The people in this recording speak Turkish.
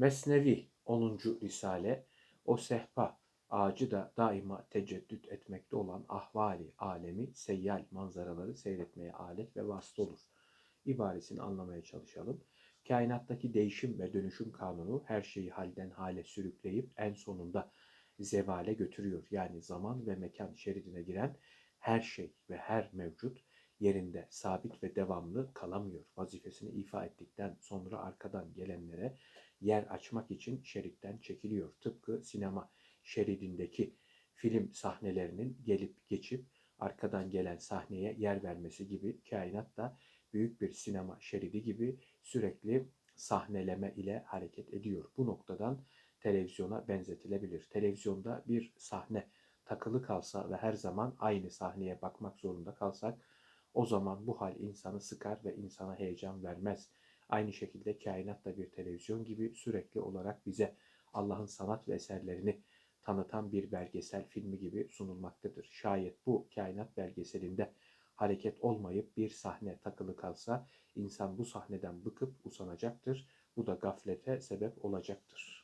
Mesnevi 10. Risale o sehpa ağacı da daima teceddüt etmekte olan ahvali alemi seyyal manzaraları seyretmeye alet ve vasıta olur. İbaresini anlamaya çalışalım. Kainattaki değişim ve dönüşüm kanunu her şeyi halden hale sürükleyip en sonunda zevale götürüyor. Yani zaman ve mekan şeridine giren her şey ve her mevcut yerinde sabit ve devamlı kalamıyor. Vazifesini ifa ettikten sonra arkadan gelenlere yer açmak için şeritten çekiliyor. Tıpkı sinema şeridindeki film sahnelerinin gelip geçip arkadan gelen sahneye yer vermesi gibi kainat da büyük bir sinema şeridi gibi sürekli sahneleme ile hareket ediyor. Bu noktadan televizyona benzetilebilir. Televizyonda bir sahne takılı kalsa ve her zaman aynı sahneye bakmak zorunda kalsak o zaman bu hal insanı sıkar ve insana heyecan vermez. Aynı şekilde kainat da bir televizyon gibi sürekli olarak bize Allah'ın sanat ve eserlerini tanıtan bir belgesel filmi gibi sunulmaktadır. Şayet bu kainat belgeselinde hareket olmayıp bir sahne takılı kalsa insan bu sahneden bıkıp usanacaktır. Bu da gaflete sebep olacaktır.